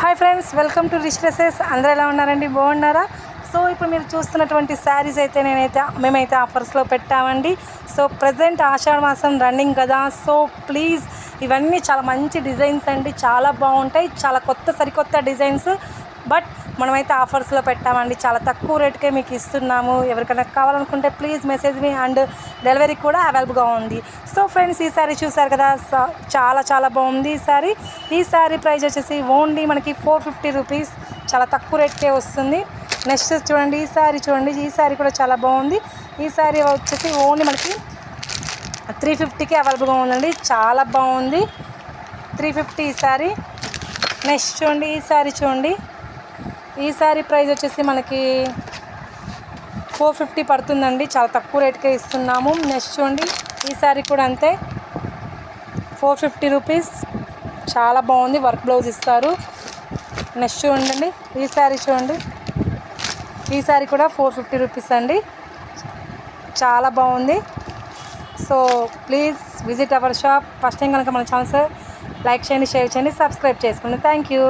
Hi friends welcome to rich dresses అందరూ ఎలా ఉన్నారండి? బాగున్నారా? సో ఇప్పుడు మీరు చూస్తున్నటువంటి శారీస్ అయితే నేనైతే మేమైతే ఆఫర్స్లో పెట్టామండి. సో ప్రజెంట్ ఆషాఢ మాసం రన్నింగ్ కదా. సో ప్లీజ్ ఇవన్నీ చాలా మంచి డిజైన్స్ అండి. చాలా బాగుంటాయి. చాలా కొత్త సరికొత్త డిజైన్స్ బట్ మనమైతే ఆఫర్స్లో పెట్టామండి. చాలా తక్కువ రేటుకే మీకు ఇస్తున్నాము. ఎవరికైనా కావాలనుకుంటే please message me and delivery కూడా అవైలబుల్గా ఉంది. సో ఫ్రెండ్స్ ఈ సారీ చూసారు కదా స- చాలా చాలా బాగుంది ఈ సారీ. ఈ సారీ ప్రైస్ వచ్చేసి ఓన్లీ మనకి ఫోర్ ఫిఫ్టీ రూపీస్. చాలా తక్కువ రేట్కే వస్తుంది. నెక్స్ట్ చూడండి ఈ సారీ చూడండి. ఈ సారీ కూడా చాలా బాగుంది. ఈ సారీ వచ్చేసి ఓన్లీ మనకి త్రీ ఫిఫ్టీకి అవైలబుల్గా ఉందండి. చాలా బాగుంది. త్రీ ఫిఫ్టీ ఈ సారీ. నెక్స్ట్ చూడండి ఈ సారీ చూడండి. ఈ సారీ ప్రైస్ వచ్చేసి మనకి ఫోర్ ఫిఫ్టీ పడుతుందండి. చాలా తక్కువ రేట్కే ఇస్తున్నాము. నెక్స్ట్ చూడండి. ఈ సారీ కూడా అంతే. Four fifty rupees. చాలా బాగుంది. వర్క్ బ్లౌజ్ ఇస్తారు. నెక్స్ట్ చూడండి. ఈ సారీ చూడండి. ఈ సారీ కూడా ఫోర్ ఫిఫ్టీ రూపీస్ అండి. చాలా బాగుంది. So please visit our shop. First time కనుక మన ఛానల్స్ లైక్ చేయండి షేర్ చేయండి సబ్స్క్రైబ్ చేసుకోండి. Thank you.